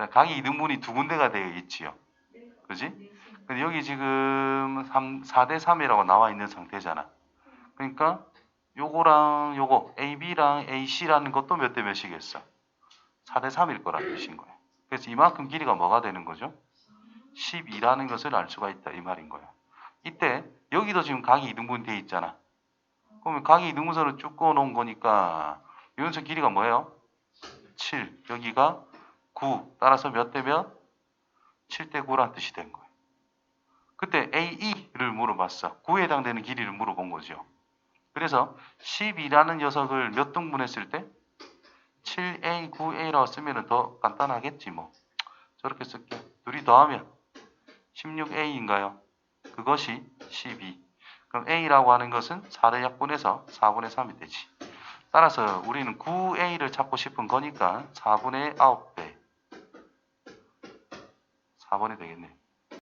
자, 각이 2등분이 두 군데가 되어 있지요. 그지? 근데 여기 지금 3, 4대 3이라고 나와 있는 상태잖아. 그러니까 요거랑 요거 AB랑 AC라는 것도 몇 대 몇이겠어? 4대 3일 거라는 뜻인 거예요. 그래서 이만큼 길이가 뭐가 되는 거죠? 12라는 것을 알 수가 있다 이 말인 거예요. 이때 여기도 지금 각이 2등분 돼 있잖아. 그러면 각이 2등분선을 쭉 그어 놓은 거니까 이원선 길이가 뭐예요? 7. 여기가 9. 따라서 몇 대 몇? 7대 9라는 뜻이 된 거예요. 그때 AE를 물어봤어. 9에 해당되는 길이를 물어본 거죠. 그래서 12라는 녀석을 몇 등분했을 때 7A, 9A라고 쓰면 더 간단하겠지 뭐. 저렇게 쓸게. 둘이 더하면 16A인가요? 그것이 12. 그럼 A라고 하는 것은 4대 약분해서 4분의 3이 되지. 따라서 우리는 9A를 찾고 싶은 거니까 4분의 9배. 4번이 되겠네.